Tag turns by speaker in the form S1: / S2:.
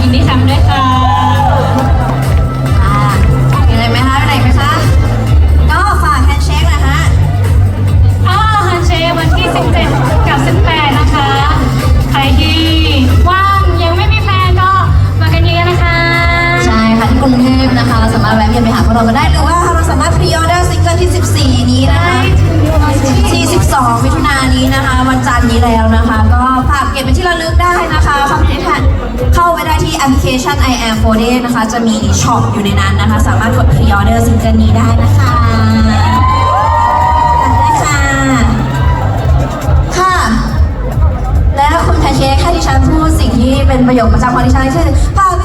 S1: พี่แชมป์ด้วยค่ะ
S2: อ่ามีอะไรไหมคะมีอะไรไหมคะ ก็ฝากแฮนด์เช็คนะฮะ
S1: อ่าฮันเชวันที่ 17 กับ 18 นะคะ ใครที่ว่างยังไม่มีแฟนก็มากันเยอะๆนะคะ
S2: ใช่ค่ะที่กรุงเทพนะคะเราสามารถแวะเวียนไปหาพวกเราก็ได้หรือว่าเราสามารถพรีออเดอร์ซิงเกิลที่ 14 นี้นะคะที่ 12 มิถุนายนนี้นะคะ วันจันทร์นี้แล้วนะคะ ก็ฝาก แอปพลิเคชัน I am f o r d นะคะ จะมีช็อปอยู่ในนั้นนะคะ สามารถกดพรีออเดอร์ซิงเกิลนี้ได้นะคะได้ค่ะ ค่ะ แล้วคุณแพนเค้กให้ดิฉันพูดสิ่งที่เป็นประโยคประจำของดิฉันคือพาก